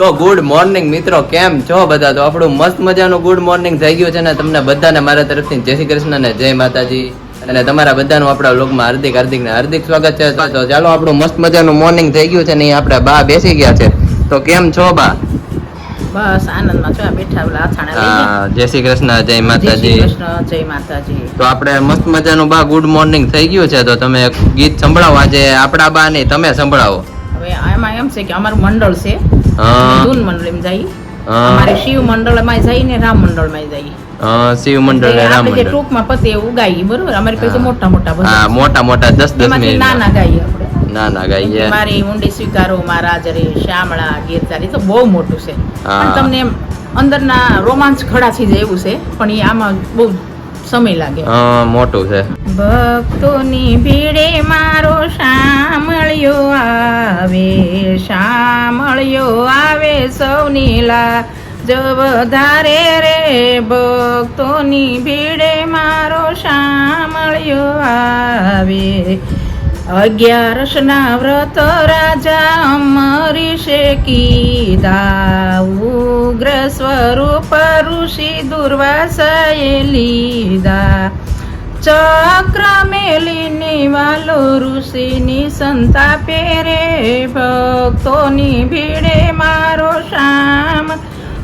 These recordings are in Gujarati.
તો ગુડ મોર્નિંગ મિત્રો કેમ છો બધા? તો આપણું મસ્ત મજાનું ગુડ મોર્નિંગ થઈ ગયું છે ને તમને બધાને મારા તરફથી. જય શ્રી કૃષ્ણ ને જય માતાજી. અને તમારા બધાનું આપણા લોકમાં હાર્દિક હાર્દિક ને હાર્દિક સ્વાગત છે. તો- ચાલો આપણું મસ્ત મજાનું મોર્નિંગ થઈ ગયું છે ને આપણે બા બેસી ગયા છે. તો કેમ છો બા? બસ આનંદમાં છો બેઠા ઓલા અથાણા હા, જય શ્રી કૃષ્ણ જય જય માતાજી. કૃષ્ણ જય માતાજી. તો આપણે મસ્ત મજાનું બા ગુડ મોર્નિંગ થઈ ગયું છે. તો તમે ગીત સંભળાવો આજે આપણા બા નહીં તમે સંભળાવો. એમાં એમ છે કે અમારું મંડળ છે. ધૂન મંડળ એમ જાય અમારે શિવ મંડળમાં જાય ને રામ મંડળમાં જાય અ, શિવ મંડળ ને રામ મંડળ. ટૂંકમાં પતે એવું ગાઈએ બરોબર? અમારી પાસે મોટા મોટા બધા મોટા મોટા દસ દસ મિનિટ નાના ગાઈએ આપણે. ના ના ગાઈએ. મારી ઊંડી સ્વીકારો મારા જરે શ્યામળા ગીરધારી તો બહુ મોટું છે. પણ તમને એમ અંદરના રોમાંચ ખડા થઈ જાય એવું છે પણ એ આમાં બહુ સમય લાગે. મોટું છે. ભક્તોની ભીડે મારો શામળિયો આવે શામળિયો આવે સૌની લા વધારે રે. ભક્તોની ભીડે મારો શામળિયો આવે અગિયારસના વ્રત રાજા અમરીશે કીધા ઉગ્ર સ્વરૂપ ઋષિ દુર્વાસાએ લીધા. ચક્ર મેલીની વાલો ઋષિની સંતાપે રે. ભક્તોની ભીડે મારો શામ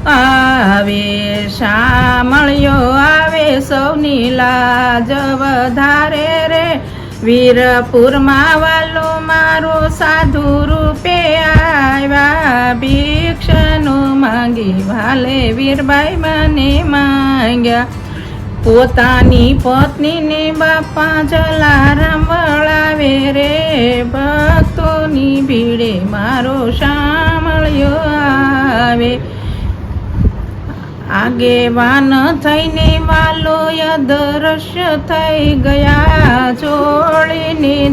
આવે. શામળ્યો આવે સૌની લાજ વધારે રે. વીરપુરમાં વાલો મારો સાધુ રૂપે આવ્યા, ભિક્ષનું માંગી વાલે વીરભાઈ મને માંગ્યા. પોતાની પત્નીને બાપા જલારામ વળાવે રે, ભક્તોની ભીડે મારો શામળિયો આવે. આગેવાન થઈને વાલો અદૃશ્ય થઈ ગયા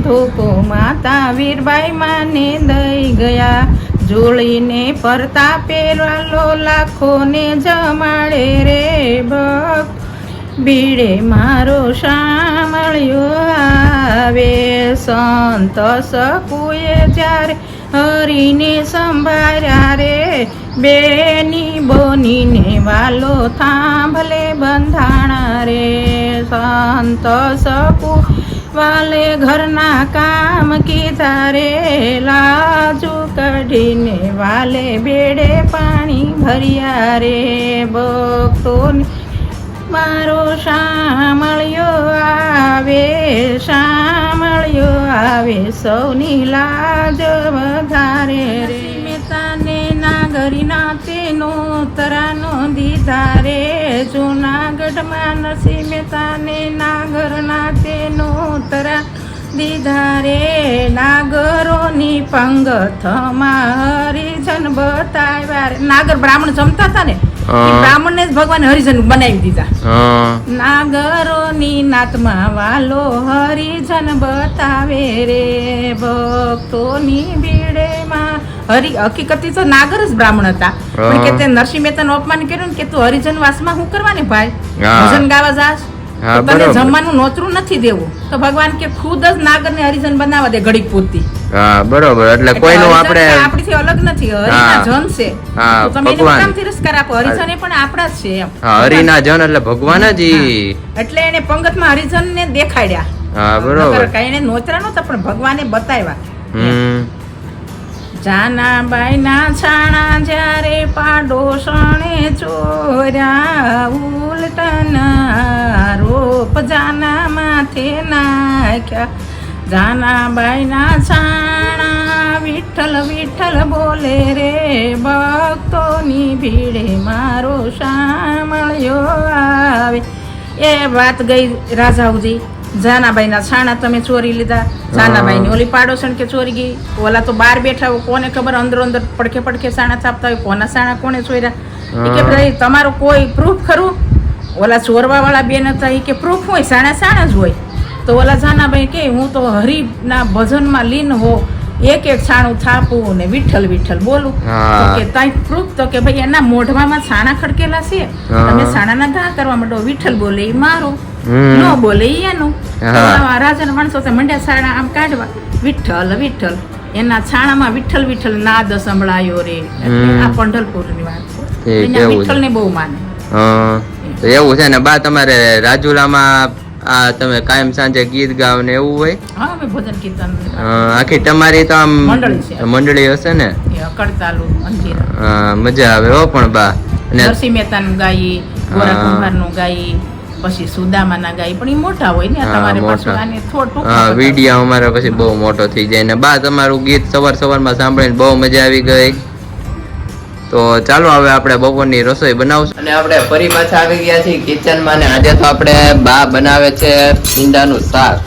ધોકો માતા વીરબાઈ માને દઈ ગયા. જોડીને પરતા પેરવાલો લાખોને જમાડે રે ભક્ત. બીડે મારો શામળ્યો આવે. સંત સકુએ જ્યારે હરીને સંભાળ્યા રે. બેની બોનીને વાલો થાંભલે બંધાણા રે. સંત સકુ વાલે ઘરના કામ કીધા રે લાજુ કાઢીને વાલે બેડે પાણી ભર્યા રે ભક્તોની. મારો શામળ્યો આવે શામળ્યો આવે, સૌની લાજ વધારે રે. મેતાને નાગરીના તેનો તરાનો દીધા જુનાગઢમાં નરસિંહ મહેતાને નાગરના તેનો તરા દીધા રે નાગરોની પંગથમાં હરિજન બતાવ્યા રે. નાગર બ્રાહ્મણ જમતા હતા ને? બ્રાહ્મણ ને ભગવાન હરિજન બનાવી દીધા. નાગરોની નાતમાં વાલો હરિજન બતાવે રે. ભક્તોની ભીડેમાં હરિ હકીકતી તો નાગર જ બ્રાહ્મણ હતા. પણ કે તે નરસિંહ મહેતાનું અપમાન કર્યું ને કે તું હરિજન વાસમાં શું કરવાની ભાઈ? ભજન ગાવા જાસ તને જમવાનું નોતરું નથી દેવું. તો ભગવાન કે ખુદ જ નાગર ને હરિજન બનાવવા દે ઘડીક પૂરતી. હા બરોબર. એટલે કોઈનું આપણે આપણીથી અલગ નથી. હરિના જન છે. તો તમે એને. કામ તિરસ્કાર આપો. હરિજન એ પણ આપણા જ છે એમ. હરિના જન એટલે ભગવાન જ. એટલે એને પંગતમાં હરિજન ને દેખાડ્યા. હા બરોબર. કઈ એને નોતરા નતા પણ ભગવાને બતાવ્યા. જાનાબાઈના છાણા જ્યારે પાડો શણે ચોર્યા ઉલટના રોપ જાના માથે નાખ્યા. જાનાબાઈના છાણા વિઠ્ઠલ વિઠ્ઠલ બોલે રે, ભક્તોની ભીડે મારો શામળ્યો આવે? એ વાત ગઈ રાજાઉજી જાનાબાઈના છાણા તમે ચોરી લીધા. જાનાબાઈની ઓલી પાડોશણ કે ચોરી ગઈ? ઓલા તો બહાર બેઠા હોય કોને ખબર અંદર અંદર પડખે પડખે સાણા છાપતા હોય કોના સાણા કોને ચોર્યા? કે ભાઈ તમારો કોઈ પ્રૂફ ખરું? ઓલા ચોરવા વાળા બેન હતા એ કે પ્રૂફ હોય સાણા સાણા જ હોય. તો ઓલા જાનાબાઈ કે હું તો હરિના ભજનમાં લીન હો એક એક છાણું થાપું ને વિઠ્ઠલ વિઠ્ઠલ બોલું. કે તાઈ પ્રૂફ તો કે ભાઈ એના મોઢવામાં છાણા ખડકેલા છે. તમે છાણાના ઘા કરવા માંડો વિઠ્ઠલ બોલે એ મારું. ન બોલે એનું. રાજાના માણસો છે મંડ્યા સાડા આમ કાઢવા. વિઠ્ઠલ વિઠ્ઠલ. એના છાણામાં વિઠ્ઠલ વિઠ્ઠલ નાદ સંભળાયો રે. આ પંઢરપુરની વાત છે. વિઠ્ઠલને બહુ માને. એવું છે ને બા તમારે રાજુલામાં આ તમે કાયમ સાંજે ગીત ગાવ ને એવું હોય? હા અમે ભજન કીર્તન આખી તમારી તો આમ મંડળી મંડળી હશે ને? કડતાલુ મજા આવે હો પણ બા. અને નરસિંહ મહેતાનું ગાઈ ગોરા. કુંભારનું ગાઈએ. પછી સુદામાના ગાય પણ એ મોટા હોય ને તમારે પાછું આને થોડું હા. વીડિયો અમારે પછી બહુ મોટો થઈ જાય. ને બા તમારું ગીત સવાર સવારમાં સાંભળીને બહુ મજા આવી ગઈ. તો ચાલો હવે આપણે બપોરની રસોઈ બનાવશું. અને આપણે ફરી પાછા આવી ગયા છીએ કિચનમાં ને આજે તો આપણે બા બનાવે છે ભીંડાનું શાક.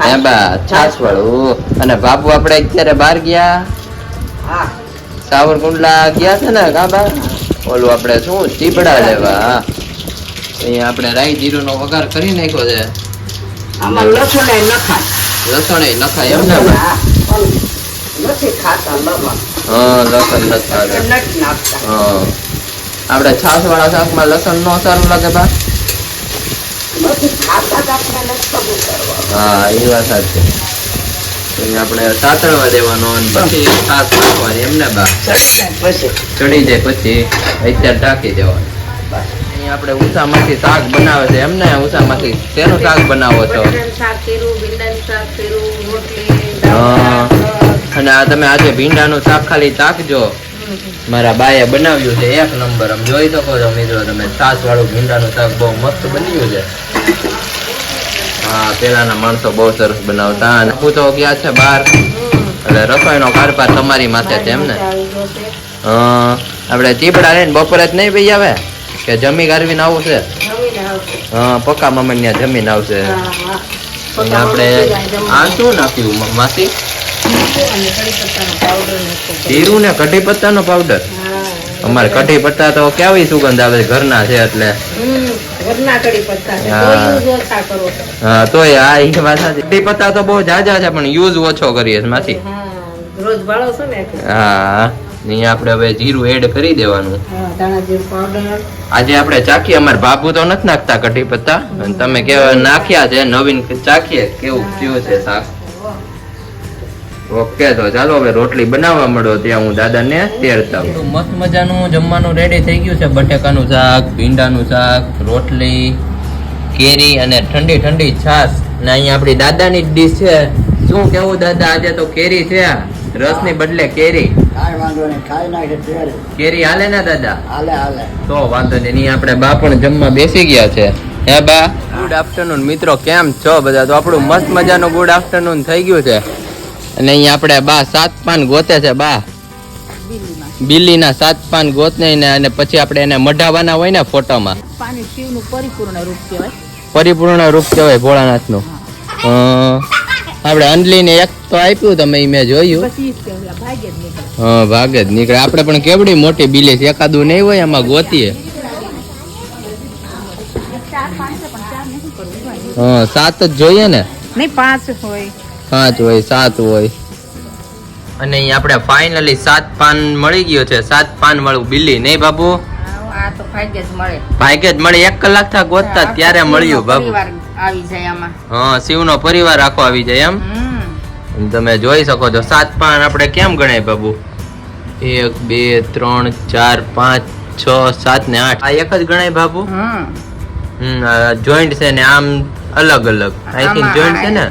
હે બા છાશ વાળું. અને બાપુ આપણે અત્યારે બહાર ગયા. હા. સાવરકુંડલા ગયા છે ને કા બા? ઓલું આપણે શું ચીપડા લેવા. અહીંયા આપણે રાઈ જીરું નો વઘાર કરી નાખ્યો છે. આમાં લસણ એ નખાય. લસણ એ નખાય એમ ને? નથી ખાતા લસણ હા લસણ નથી નાખતા. હા. આપણે છાસ વાળા શાકમાં લસણ નો સારું લાગે બા? હા એ વાત સાચી. આપણે સાતળવા દેવાનો અને પછી છાસ નાખવાની એમને બા? પછી. ચડી જાય પછી. અત્યારે ઢાંકી દેવાનું. આપણે ઉષામાંથી શાક બનાવે છે. એમને ઉષામાંથી તેનું શાક બનાવો છો. અને આ તમે આજે ભીંડાનું શાક ખાલી ચાખજો. મારા બાએ બનાવ્યું છે એક નંબર. આમ જોઈ શકો છો મિત્રો તમે છાસ વાળું ભીંડાનું શાક બહુ મસ્ત બન્યું છે. હા પેલાના માણસો બહુ સરસ બનાવતા. અને તો ગયા છે બહાર. એટલે રસોઈનો કારભાર તમારી માથે છે એમ ને? હા. આપણે ચીપડા લઈને બપોરે જ નહીં ભાઈ આવે? કે જમી ગારવીને આવું છે? હા પક્કા મમ્મી ત્યાં જમીન આવશે. અને આપણે આ શું નાખ્યું માસી? જીરું ને કઢી પત્તાનો પાવડર અમારે કઢી પત્તા તો કેવી સુગંધ આવે ઘરના છે એટલે. હા. તો આ કઢી પત્તા તો બહુ જાજા છે પણ યુઝ ઓછો કરીએ માસી. રોજ ભાળો છો ને હા. અહીંયા આપણે હવે જીરું એડ કરી દેવાનું. આજે આપણે ચાખીએ અમારે બાબુ તો નથી નાખતા કઢી પત્તા. અને તમે કેવા નાખ્યા છે નવીન ચાખીએ કેવું થયું છે શાક? ઓકે તો ચાલો હવે રોટલી બનાવવા મળો ત્યાં હું દાદાને તેરતા મસ્ત મજાનું જમવાનું રેડી થઈ ગયું છે. બટેકાનું શાક ભીંડાનું શાક રોટલી કેરી અને ઠંડી ઠંડી છાશ. ને અહીંયા આપણી દાદાની જ ડીશ છે. શું કેવું દાદા આજે તો કેરી છે? રસની બદલે કેરી. કાઈ વાંધો નહીં ખાઈ નાખે ત્યારે. કેરી હાલે ને દાદા? હાલે હાલે. તો વાંધો નહીં અહીં આપણે બા પણ જમવા બેસી ગયા છે. હે બા? ગુડ આફ્ટરનૂન મિત્રો કેમ છો બધા? તો આપણું મસ્ત મજાનું ગુડ આફ્ટરનૂન થઈ ગયું છે. અને અહીંયા આપણે બા સાત પાન ગોતે છે બા. બિલ્લીના સાત પાન ગોતને અને પછી આપણે એને મઢાવાના હોય ને ફોટોમાં. પાણી શિવનું પરિપૂર્ણ રૂપ કહેવાય. પરિપૂર્ણ રૂપ કહેવાય ભોળાનાથનું. અ, આપણે અંજલીને એક તો આપ્યું તમે મેં જોયું. હા ભાગે જ નીકળે. આપણે પણ કેવડી મોટી બિલી છે એકાદું નહીં હોય એમાં ગોતીએ. હા સાત જ જોઈએ ને? નહીં પાંચ હોય. પાંચ હોય સાત હોય. અને અહીં આપણે ફાઇનલી સાત પાન મળી ગયો છે. સાત પાન વાળું બિલ્લી નહીં બાબુ? આ તો ભાગ્ય જ મળે. ભાગ્ય જ મળે. એક કલાક થા ગોતતા ત્યારે મળ્યું બાબુ. આવી જાય આમાં. હા શિવનો પરિવાર આખો આવી જાય એમ? તમે જોઈ શકો છો સાત પાન આપણે કેમ ગણાય બાબુ? એક બે ત્રણ ચાર પાંચ છ સાત ને આઠ. આ એક જ ગણાય બાબુ? હમ. જોઈન્ટ છે ને આમ અલગ અલગ. આઈ થિંક જોઈન્ટ છે ને?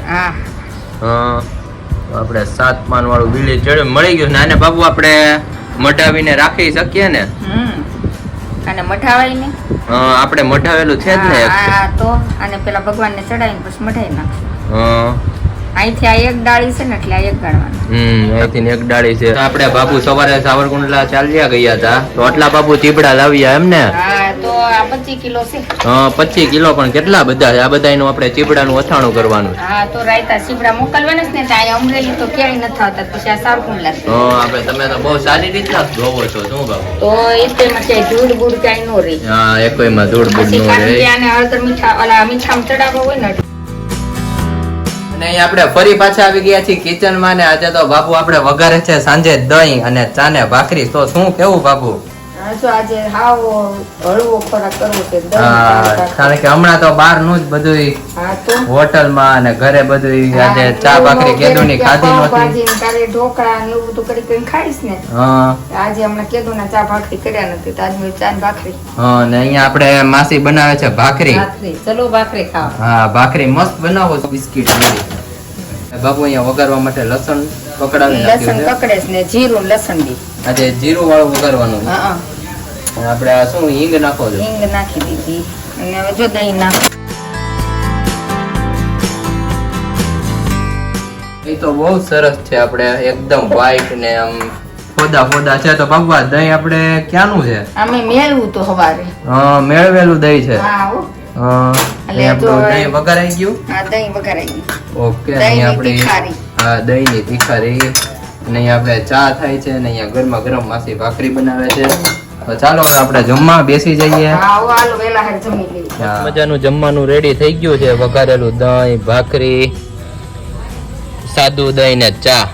આપણે સાત પાન વાળું વિલેજ મળી ગયું ને આને બાબુ આપણે મટાવીને રાખી શકીએ ને? હમ અને મઠાવાય ને આપણે મઢાવેલું છે જ ને આ તો. અને પેલા ભગવાનને ચડાવીને પછી મઠાઈ નાખશું. અહીંથી આ એક ડાળી છે ને એટલે આ એક ગાળવાનું. હમ અહીંથી એક ડાળી છે. આપણે બાપુ સવારે સાવરકુંડલા ચાલ્યા ગયા હતા. તો આટલા બાપુ ચીપડા લાવ્યા એમ ને હા આ કિલો છે. પચીસ કિલો પણ કેટલા બધા છે? આ બધાનું આપણે ચીપડાનું અથાણું કરવાનું હા તો રાયતા ચીપડા મોકલવાના છે ને તો અમરેલી તો ક્યાંય નથી આવતા પછી આ સારું લાગે હા આપણે તમે તો બહુ સારી રીતના જોવો છો શું બાબુ તો એ તેમાં ધૂળ બૂળ ક્યાંય નો રહે. હા એકોયમાં ધૂળ બૂળ નો રહે. આને હળદર મીઠા ઓલા મીઠામાં ચડાવવા હોય ને અને આપણે ફરી પાછા આવી ગયા છીએ કિચનમાં ને આજે તો બાપુ આપણે વઘારે છે સાંજે દહીં અને ચા ને ભાખરી. તો શું કેવું બાપુ? કારણ કે હમણાં તો બહારનું જ બધું હા તો? અને ઘરે બધું આજે ચા ભાખરી કેદુની ખાધી નહોતી. પાવભાજી ને કાલે ઢોકળા ને એવું બધું કરી કરીને ખાઈશ ને. આજે હમણાં કેદુના ચા ભાખરી કર્યા નથી તો આજે ચા ભાખરી. હા ને અહીંયા આપણે માસી બનાવે છે ભાખરી. ચલો ભાખરી ખાવા. હા ભાખરી મસ્ત બનાવો છો બિસ્કિટ. બાપુ અહીંયા વઘારવા માટે લસણ પકડાવી લસણ પકડે ને જીરું લસણ બી. આજે જીરું વાળું વઘારવાનું હા આપણે આ શું હિંગ નાખો છો? હિંગ નાખી દીધી. અને હવે જો દહીં નાખ એ તો બહુ સરસ છે આપણે એકદમ વ્હાઈટ ને આમ ફોદા ફોદા છે. તો બાપા દહીં આપણે ક્યાંનું છે? અમે મેળવું તો સવારે. હા મેળવેલું દહીં છે. હા હો. દહીં વઘારાઈ ગયું? હા દહીં વઘારાઈ ગયું. ઓકે દહીંની આપણે. હા દહીંની તીખારી અને અહીંયા આપણે ચા થાય છે અને અહીંયા ગરમા ગરમ માસી ભાખરી બનાવે છે. તો ચાલો હવે આપણે જમવા બેસી જઈએ. મજાનું જમવાનું રેડી થઈ ગયું છે. વઘારેલું દહીં ભાખરી સાદું દહીં ને ચા.